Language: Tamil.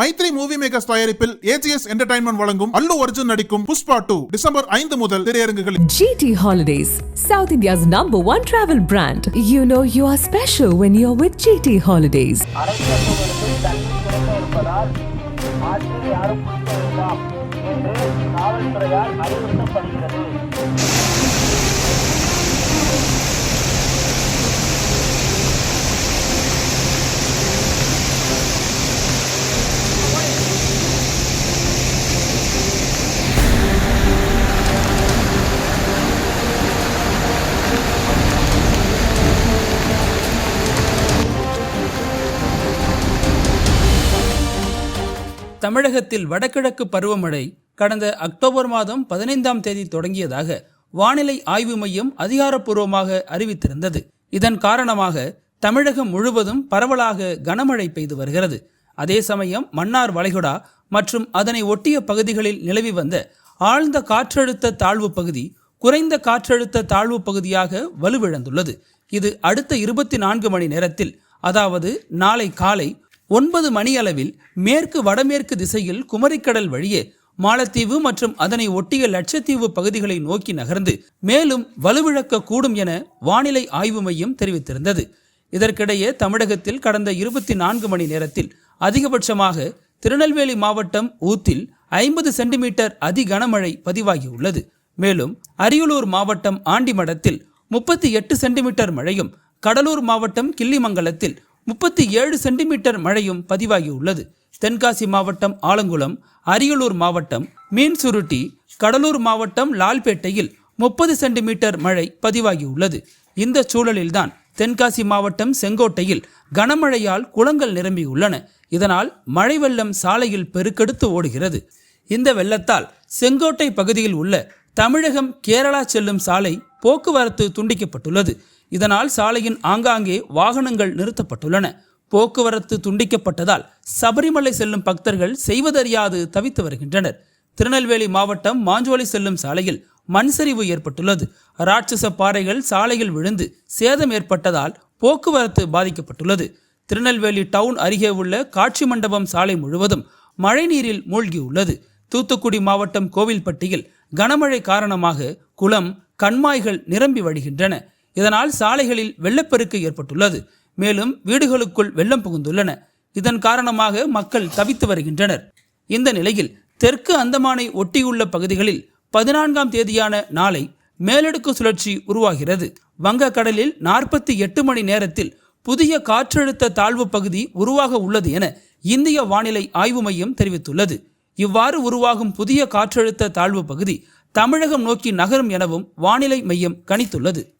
மைத்ரி மூவி மேக்கர்ஸ் தயாரிப்பில் ஏஜிஎஸ் என்டர்டைன்மெண்ட் வழங்கும் அல்லு அர்ஜுன் நடிக்கும் புஷ்பா டூ டிசம்பர் ஐந்து முதல் திரையரங்குகளில் GT Holidays, South India's number one travel brand. You know you are special when you're with GT Holidays. அரைக்கட்டுகளுக்கு தண்ணீர் குறைந்து இருப்பதால் ஆற்றில் யாரும் குளிக்க வேண்டாம் என்று காவல்துறையால் அறிவுறுத்தப்படுகிறது தமிழகத்தில் வடகிழக்கு பருவமழை கடந்த அக்டோபர் மாதம் பதினைந்தாம் தேதி தொடங்கியதாக வானிலை ஆய்வு மையம் அதிகாரப்பூர்வமாக அறிவித்திருந்தது. இதன் காரணமாக தமிழகம் முழுவதும் பரவலாக கனமழை பெய்து வருகிறது. அதே சமயம் மன்னார் வளைகுடா மற்றும் அதனை ஒட்டிய பகுதிகளில் நிலவி வந்த ஆழ்ந்த காற்றழுத்த தாழ்வு பகுதி குறைந்த காற்றழுத்த தாழ்வு பகுதியாக வலுவிழந்துள்ளது. இது அடுத்த இருபத்தி நான்கு மணி நேரத்தில் அதாவது நாளை காலை ஒன்பது மணியளவில் மேற்கு வடமேற்கு திசையில் குமரிக்கடல் வழியே மாலத்தீவு மற்றும் அதனை ஒட்டிய லட்சத்தீவு பகுதிகளை நோக்கி நகர்ந்து மேலும் வலுவிழக்க கூடும் என வானிலை ஆய்வு மையம் தெரிவித்திருந்தது. இதற்கிடையே தமிழகத்தில் கடந்த இருபத்தி நான்கு மணி நேரத்தில் அதிகபட்சமாக திருநெல்வேலி மாவட்டம் ஊத்தில் ஐம்பது சென்டிமீட்டர் அதி கனமழை பதிவாகியுள்ளது. மேலும் அரியலூர் மாவட்டம் ஆண்டிமடத்தில் முப்பத்தி எட்டு சென்டிமீட்டர் மழையும் கடலூர் மாவட்டம் கிள்ளிமங்கலத்தில் முப்பத்தி ஏழு சென்டிமீட்டர் மழையும் பதிவாகியுள்ளது. தென்காசி மாவட்டம் ஆலங்குளம் அரியலூர் மாவட்டம் மீன்சுருட்டி கடலூர் மாவட்டம் லால்பேட்டையில் முப்பது சென்டிமீட்டர் மழை பதிவாகியுள்ளது. இந்த சூழலில்தான் தென்காசி மாவட்டம் செங்கோட்டையில் கனமழையால் குளங்கள் நிரம்பியுள்ளன. இதனால் மழை வெள்ளம் சாலையில் பெருக்கெடுத்து ஓடுகிறது. இந்த வெள்ளத்தால் செங்கோட்டை பகுதியில் உள்ள தமிழகம் கேரளா செல்லும் சாலை போக்குவரத்து துண்டிக்கப்பட்டுள்ளது. இதனால் சாலையின் ஆங்காங்கே வாகனங்கள் நிறுத்தப்பட்டுள்ளன. போக்குவரத்து துண்டிக்கப்பட்டதால் சபரிமலை செல்லும் பக்தர்கள் செய்வதறியாது தவித்து வருகின்றனர். திருநெல்வேலி மாவட்டம் மாஞ்சோலை செல்லும் சாலையில் மண் சரிவு ஏற்பட்டுள்ளது. ராட்சச பாறைகள் சாலையில் விழுந்து சேதம் ஏற்பட்டதால் போக்குவரத்து பாதிக்கப்பட்டுள்ளது. திருநெல்வேலி டவுன் அருகே உள்ள காட்சி மண்டபம் சாலை முழுவதும் மழைநீரில் மூழ்கியுள்ளது. தூத்துக்குடி மாவட்டம் கோவில்பட்டியில் கனமழை காரணமாக குளம் கண்மாய்கள் நிரம்பி வழிகின்றன. இதனால் சாலைகளில் வெள்ளப்பெருக்கு ஏற்பட்டுள்ளது. மேலும் வீடுகளுக்குள் வெள்ளம் புகுந்துள்ளன. இதன் காரணமாக மக்கள் தவித்து வருகின்றனர். இந்த நிலையில் தெற்கு அந்தமானை ஒட்டியுள்ள பகுதிகளில் பதினான்காம் தேதியான நாளை மேலடுக்கு சுழற்சி உருவாகிறது. வங்கக்கடலில் நாற்பத்தி எட்டு மணி நேரத்தில் புதிய காற்றழுத்த தாழ்வு பகுதி உருவாக உள்ளது என இந்திய வானிலை ஆய்வு மையம் தெரிவித்துள்ளது. இவ்வாறு உருவாகும் புதிய காற்றழுத்த தாழ்வு பகுதி தமிழகம் நோக்கி நகரும் எனவும் வானிலை மையம் கணித்துள்ளது.